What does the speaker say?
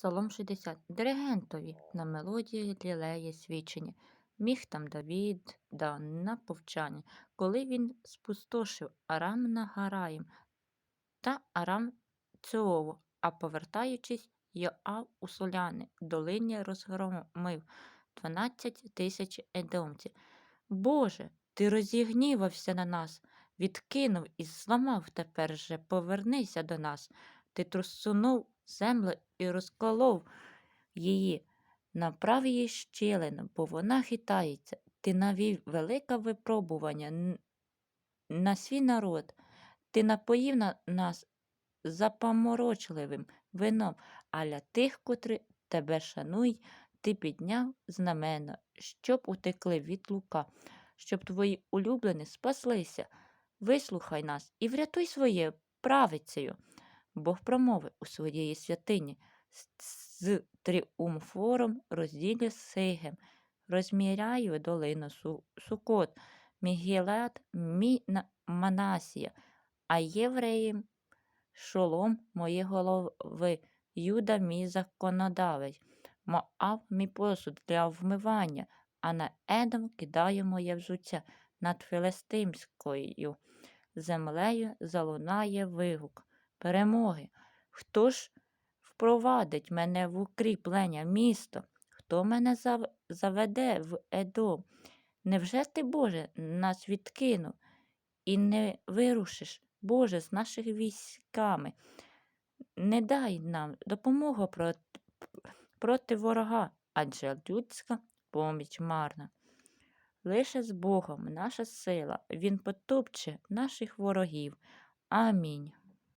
Псалом 60. Диригентові на мелодії лілеє свідчення. Міг там Давід да на повчання, коли він спустошив Арам Нагараєм та Арам Цеову, а повертаючись, Йоав у Соляни долині розгромив 12 тисяч едомців. Боже, ти розігнівався на нас, відкинув і зламав тепер же, повернися до нас. Ти трусунув землю і розколов її, направ її щілину, бо вона хитається. Ти навів велике випробування на свій народ. Ти напоїв на нас запоморочливим вином, а для тих, котрі тебе шанують, ти підняв знамено, щоб утекли від лука, щоб твої улюблені спаслися. Вислухай нас і врятуй своєю правицею. Бог промовив у своєї святині з- з тріумфором розділі Сейгем, розміряю долину Су- Сукот, Мігілет, мій Манасія, а євреїм шолом мої голови, Юда мій законодавець, Моав мій посуд для вмивання, а на Едом кидаю моє взуття над Филистимською землею залунає вигук перемоги. Хто ж впровадить мене в укріплення місто? Хто мене заведе в Едом? Невже ти, Боже, нас відкинув і не вирушиш, Боже, з наших військами? Не дай нам допомогу проти, проти ворога, адже людська поміч марна. Лише з Богом наша сила, Він потопче наших ворогів. Амінь.